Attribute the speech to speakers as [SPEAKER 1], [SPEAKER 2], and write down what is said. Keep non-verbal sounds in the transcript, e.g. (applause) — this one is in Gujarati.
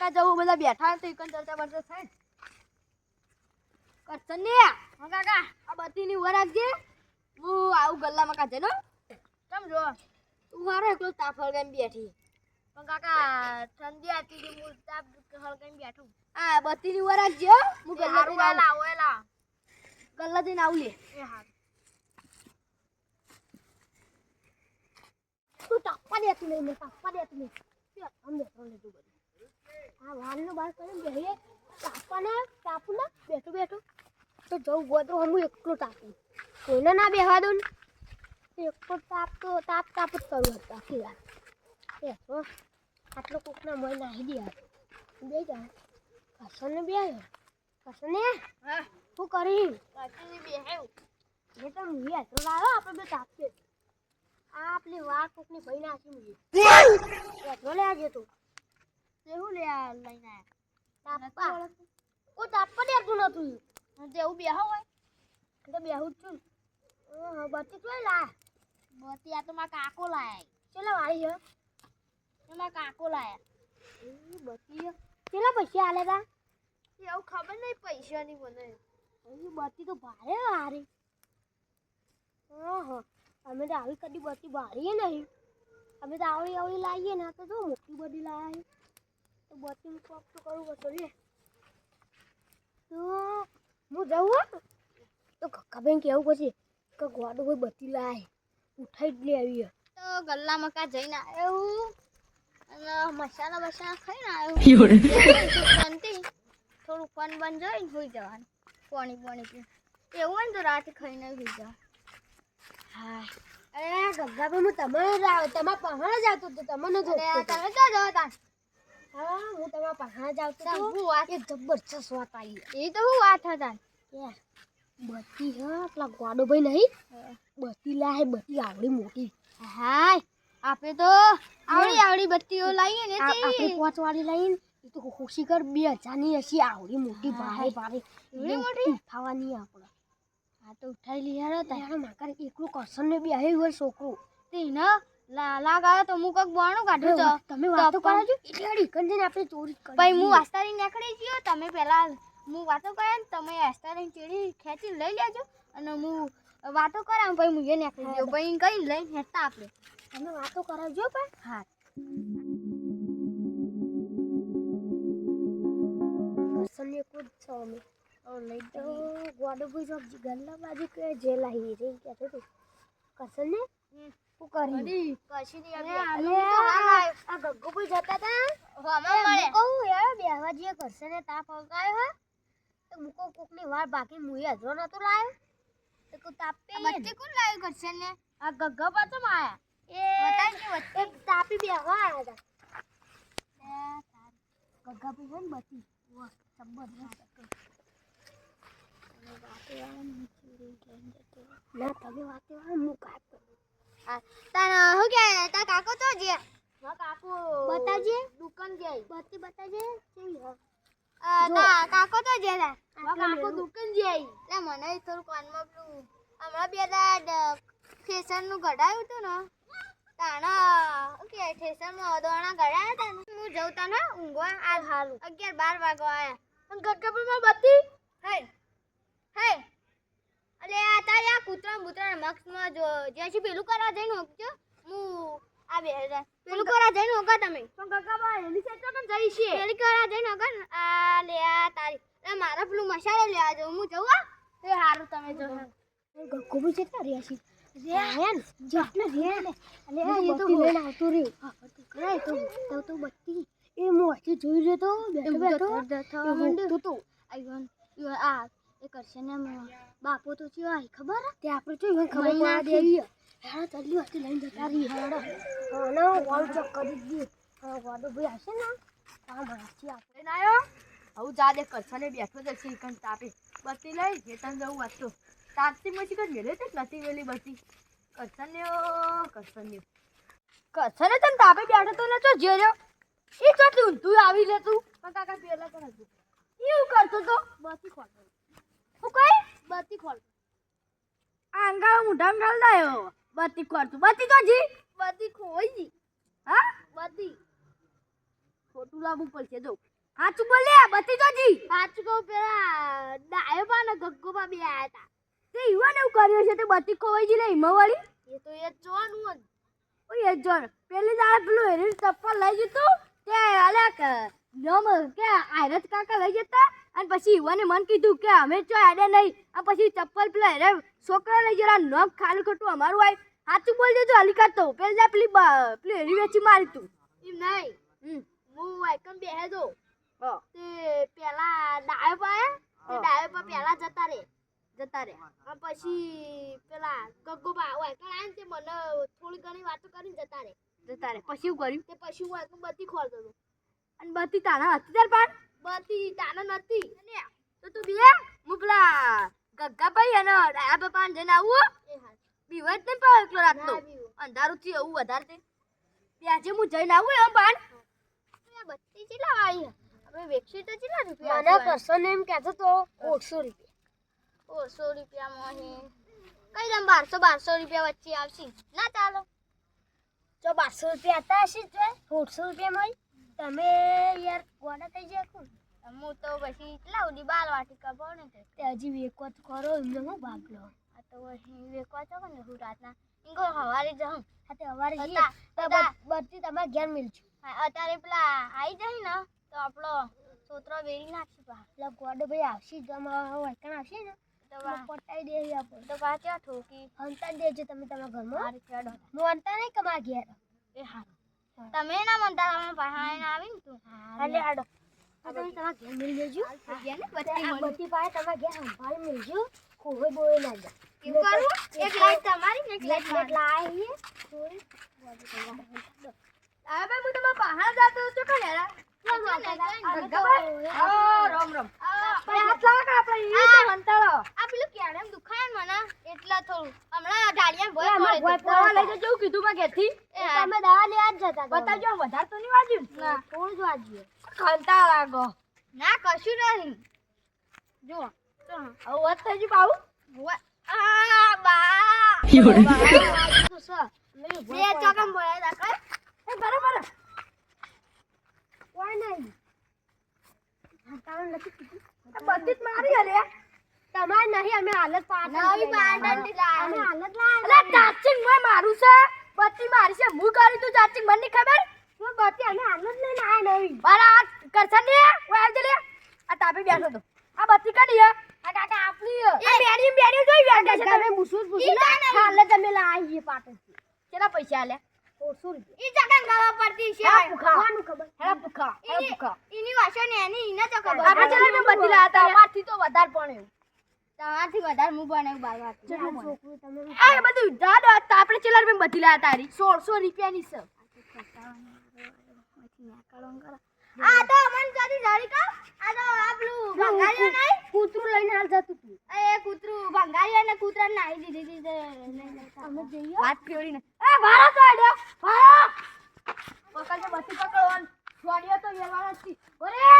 [SPEAKER 1] કાકા જવું બધા બેઠા તો એકન ચર્ચા બરચા થાય કરશન ને? હા કાકા આ બત્તીની ઊભા રાખજે. હું આવું ગલ્લામાં કાજે નો કેમ જો તું મારો એકલો તાપ હળગાઈને બેઠી. પણ કાકા ઠંડી હતી હું તાપ હળગાઈને બેઠું. હા બત્તીની ઊભા રાખજે હું. ગલ્લા જઈને આવું ગલ્લા જઈને આવું લે. એ હા તું તાપવા દેતું નહીં ને તાપવા દેતું નહીં. આમ બેઠો તું બધું? આ વાલનો બાર કરીને બેહીએ તાપવાના તાપું ના બેઠું બેઠું. તો જવું ગોદરો હું એકલો તાપું. કોઈને ના બેહવા દઉં ને. એકલો તાપ તો તાપ તાપ જ કરું હતું આખી વાત તો આટલો કોકના મોય નાહી દે બે જા. કસને બે કસને શું કરી એ તો મુવી લાવો આપણે બે તાપશે આ આપણી વાર કોકની ભાઈ નાખી મુવી બેઠો લે આજે તું. તેવું લે આ લઈને તાપા. ઓ તાપા દેતું નતું. તેવું બેહો હોય. તો બેહું છું. ઓહો બત્તી તો લા બત્તી આ તો મારા કાકો લાયા. ચેલા વાળી એ કાકો લાયા. એ બત્તી કેટલા પૈસા આલે તા? એવું ખબર નહીં પૈસાની મને. એ બત્તી તો ભારે હારી. ઓહો અમે તો આવી કદી બત્તી ભારીએ નહીં. અમે તો આવી આવી લાવીએ ને તો જો મોટી બધી લાયા તો બત્તી કોક તો કરવું પડશે લે તો હું જાઉં હો. તો કક્કાબેન કેવું પછી કે ગોડો કોઈ બતી લાય. ઉઠાઈ જ લે આવી તો ગલ્લા મકા જઈને આવ્યો અને મસાલા બસાલા ખાઈને આવ્યો (laughs) શાંતિ થોડું ફન બન જોઈને હોઈ જવાનું. પાણી પાણી પી એવું હોય ને તો રાતે ખાઈને હોઈ જવાનું હા અરે ગગ્ગાભાઈ હું તમારે જ તમારા પહાણ જ આવતો હતો તમને તમે તો જવા તા? હા હું તમારા પાસે જ આવતો હું. વાત એક જબરજસ્ત વાત આવી. એ તો હું વાત હતા. બત્તી હા પેલા ગોડો ભાઈ નહીં બત્તી લાય બત્તી આવડી મોટી. હાય આપણે તો આવડી આવડી બત્તીઓ લાવીએ ને આપણે પાંચ વાળી લાવીને એ તો ખુશી કર બે હજારની હશે આવડી મોટી ભારે ભારે. એવડી મોટી? ઉઠાવવાની આપણે આ તો ઉઠાઈ લીધા તારે માકર એકલું કરશન ને બી આવી હોય છોકરું. તે ના લાલા ગાયો તો હું બોણો બોણું કાઢું તો. તમે વાતો કરો છો. એટલે અડી કંજન આપણે ચોરી કરી ભાઈ હું આસ્તારી નીકળી ગયો. તમે પહેલા હું વાતો કરે ને તમે આસ્તારી ચેડી ખેંચી લઈ લેજો. અને હું વાતો કરાવ ભાઈ હું એ નીકળી ગયો. ભાઈ કઈ લઈને હેતા આપણે. તમે વાતો કરાવજો પણ. હા. કરશન કુદ છો અમે. લઈ તો ગોડો ભાઈ જો ગલ્લા બાજુ કે જે લાવી રે કહેતો તો. કરશન ને શું કરી. કશી નહીં આ ગગ્ગો જતા હતા અમે કહું યાર બેહવા જે કરશે ને તાપ આવકાયો હે. તો મુકો કોકની વાર બાકી મુએ હજરો નતો લાયો તો કો તાપે બચ્ચે કોણ લાવ્યું કરશે ને? આ ગગ્ગા પાછો માયા. એ વચ્ચે તાપી બેહવા આયા હતા ગગ્ગા ભાઈ હોય ને બતી વાહ જબરદસ્ત ના તમે વાતે વાળા હું કાપો તારા હું કે તા કાકો તો જે. હા કાકો. બતાજે દુકાન જે બત્તી બતાજે કેવી તા કાકો તો જે તા કાકો દુકાન જાય. લે મને થોડું કાનમાં પેલું હમણાં બે દાડ ફેશનનું ઘડાયું હતું ને. તાણા ઓકે ઠેસરમાં અદવાણા ઘડાયા હતા હું જઉં તને ઊંઘવા. આ હારું. અગિયાર બાર વાગવા આયા. ગગ્ગાપુરમાં બત્તી? હે હે. અલે આ તારે આ કૂતરા બુતરા મક્ષમાં જો જ્યાં છે પેલું કરવા જઈને હોકજો હું આ બે પેલું કરવા જઈને હોકા તમે. પણ ગગ્ગાબા એની સાઈડ તો પણ જઈ છે? પેલી કરવા જઈને હોકા આ લે આ તારી. મારા પેલું મસાલો લેવા જાઉં હું જઉં આ એ સારું તમે જો. ગગ્ગો બી કેટલા રહ્યા છે? રેન અલે એ તો લઈને આવતો રહ્યો. હા તો તો તો બત્તી. એ મોચી જોઈ રહ્યો તો બેઠો બેઠો. તો તો. આઈવન આ એ કરશે ને બાપો તો ચિયો આઈ ખબર? તે આપણે તો હવે ખબર ના દે. હા ચાલ્યું હતી લઈને જતા રહી હેડો હા ના વાળ ચક કરી દી હા વાડો ભાઈ આવશે ને? આ માસી આપણે ના આવ્યો હવે જા દે કરશને બેઠો જ છે કન તાપે. બત્તી લઈ જે તને જવું વાતો તાપતી મચી કર મેલે તે નથી વેલી બત્તી? ને કરછને કરશને તને તાપે બેઠો તો ને તો જે રહ્યો? એ તો તું તું આવી લે તું. પણ કાકા પેલા કર હતું એવું કરતો તો? બસી હું કઈ ખોલ. આંગા મુઢા ગાલ દાયો બધી બત્તી તો. જી બધી ખોઈ. હા? બત્તી. ખોટું લાવવું પડશે. જો.
[SPEAKER 2] સાચું બોલે? લે બત્તી તો જી
[SPEAKER 3] સાચું કહું પેલા ડાયબા ને ગગ્ગોબા બે આયા હતા
[SPEAKER 2] તે યુવાન એવું કર્યું છે તે બતી ખોવાઈ ગઈ લે હિમવાળી.
[SPEAKER 3] એ તો એ જોવાનું જ
[SPEAKER 2] ઓય એ જોન પેલી દાળ પેલું હેરી ચપ્પલ લઈ જતું તે. અલે કે નમ કે આયરત કાકા લઈ જતા અને પછી યુવાને મન કીધું કે અમે ચો આડે નહીં અને પછી ચપ્પલ પેલા અરે છોકરા લઈ જરા નખ ખાલી ખોટું અમારું આય. સાચું બોલ દેજો અલિકા તો. પેલા પેલી પેલી હેરી વેચી મારી તું.
[SPEAKER 3] એમ નહીં. હું વાયકમ બેહે દો તે પેલા ડાયો આયા તે
[SPEAKER 2] હા.
[SPEAKER 3] ડાયોબા પેલા જતા રે.
[SPEAKER 2] જતા રે.
[SPEAKER 3] અને પછી પેલા ગગ્ગોબા વાયકમ આયા ને તે મને થોડી ઘણી વાતો કરીને જતા રે.
[SPEAKER 2] જતા રે. પછી શું કર્યું?
[SPEAKER 3] તે પછી હું વાયકમ બત્તી ખોલ દઉં
[SPEAKER 2] અને બત્તી તાણા હતી તાર પાન
[SPEAKER 3] બત્તી તાનો નથી.
[SPEAKER 2] તો તું બે હું પેલા ગગ્ગાભાઈ અને ડાયા બાપા જઈને આવું
[SPEAKER 3] હા.
[SPEAKER 2] બીવત નહીં પાવ એકલો રાતનો. અંધારું થી એવું વધારે તે ત્યાં જે હું જઈને આવું એમ પાન
[SPEAKER 3] બત્તી કેટલા આવી આપણે વેક્ષી તો કેટલા રૂપિયા
[SPEAKER 2] મને કશો ને એમ કહેતો તો ઓઠસો રૂપિયા.
[SPEAKER 3] ઓળસો રૂપિયા હે કઈ દમ બારસો બારસો રૂપિયા વચ્ચે આવશે. ના ચાલો.
[SPEAKER 2] જો બારસો રૂપિયા હતા હશે તો ઓળસો રૂપિયા મળી. તમે યાર ગોડા થઈ જાય
[SPEAKER 3] હું તો પછી કેટલા ઉડી બાલ વાટી કપો ને તે
[SPEAKER 2] હજી વેકો તો કરો એમને હું ભાગ લો
[SPEAKER 3] આ તો પછી વેકવા કરો ને હું રાતના ઇંગો હવારે જાઉં.
[SPEAKER 2] હા તે
[SPEAKER 3] હતા,
[SPEAKER 2] જઈએ. બધ- તમારે ઘેર મિલજો.
[SPEAKER 3] અત્યારે પેલા આવી જાય ને તો આપણો છોતરો વેરી નાખશું પા
[SPEAKER 2] એટલે ગોડ ભાઈ આવશે જ અમારા વળકણ આવશે ને પટાઈ દે આપણે.
[SPEAKER 3] તો પાછા ઠોકી?
[SPEAKER 2] હંતા દેજો તમે તમારા ઘરમાં. હું હંતા નહીં કમા ઘેર.
[SPEAKER 3] એ હારું. તમે ના મનતા તમે આવી ને તું.
[SPEAKER 2] એટલે આડો. તમે તમારા ઘેર મિલ
[SPEAKER 3] જજો.
[SPEAKER 2] બધી પાસે તમારા ઘેર સંભાળ મિલજો ખૂબ બોય ના જાય.
[SPEAKER 3] એવું કરવું? એક લાઈટ તમારી ને એક લાઈટ
[SPEAKER 2] એટલે
[SPEAKER 3] મારી.
[SPEAKER 2] આ ભાઈ હું તમારા પહાડ જાતો હતો કે યાર
[SPEAKER 3] ક્યાં જતા હતા?
[SPEAKER 2] ગગભાઈ આ રામ રામ. હાથ લાવો કે આપણે ઈ
[SPEAKER 3] આ પેલું ક્યારે દુખાય મને એટલા થોડું. હમણાં ઢાળિયા ભોય
[SPEAKER 2] લઈ જવું કીધું મેં ઘેરથી
[SPEAKER 3] એ હા.
[SPEAKER 2] તમે દવા લેવા જ જતા બતાવજો વધારે તો નહીં વાજ્યું
[SPEAKER 3] ના.
[SPEAKER 2] થોડું જ વાજ્યું કંટા લાગો
[SPEAKER 3] ના કશું નહીં. જો
[SPEAKER 2] હવે વાત થઈ ગઈ બાબુ?
[SPEAKER 3] આ બા. બે ચોકમ હતા કઈ
[SPEAKER 2] એ બરાબર. કોઈ નહીં. હંતાળો નથી કીધું. બધી જ મારી તમારે નહીં અમે હાલત
[SPEAKER 3] પાટણથી
[SPEAKER 2] હાલત અરે માં મારું છે? બત્તી મારી છે હું કરી તું ચાચિંગ મને નહીં ખબર? હું પતિ અને આનંદ લઈને આયા નવી મારા આ કરશન ને હું આવી લે આ તાપે બેઠો તો આ બત્તી કાઢી આ કાકા આપણી. આ બેડી બેડી જોઈ બેઠા છે તમે મુસુસ
[SPEAKER 3] ઈ કાંઈ નહીં.
[SPEAKER 2] તમે અમે લાવી પાટણ કેટલા પૈસા આલે 400 રૂપિયા.
[SPEAKER 3] ઈ ગાવા પડતી છે.
[SPEAKER 2] કોનું ખબર. હેડા ભૂખા હેડા ભૂખા
[SPEAKER 3] ઈની વાસો એની ઈને તો ખબર.
[SPEAKER 2] આપણે ચલો મેં તો વધારે પણ એવું.
[SPEAKER 3] તમારથી વધારે હું બનાવ્યું
[SPEAKER 2] આ બધું હતા આપણે ચેલા રૂપિયા બધી લાયા તારી. સોળસો રૂપિયાની છે.
[SPEAKER 3] આ તો અમન કા? આ તો આ પેલું ભંગારીઓ નહીં
[SPEAKER 2] કૂતરું લઈને હાલ જતું હતું
[SPEAKER 3] એ કૂતરું ભંગારીઓ ને કૂતરા નાહી દીધી હતી.
[SPEAKER 2] અમે જઈએ વાત ફેવડી ને. એ ભારો તો ભારો પકડજો બત્તી પકડો અને તો વ્યવહાર હતી ઓરે!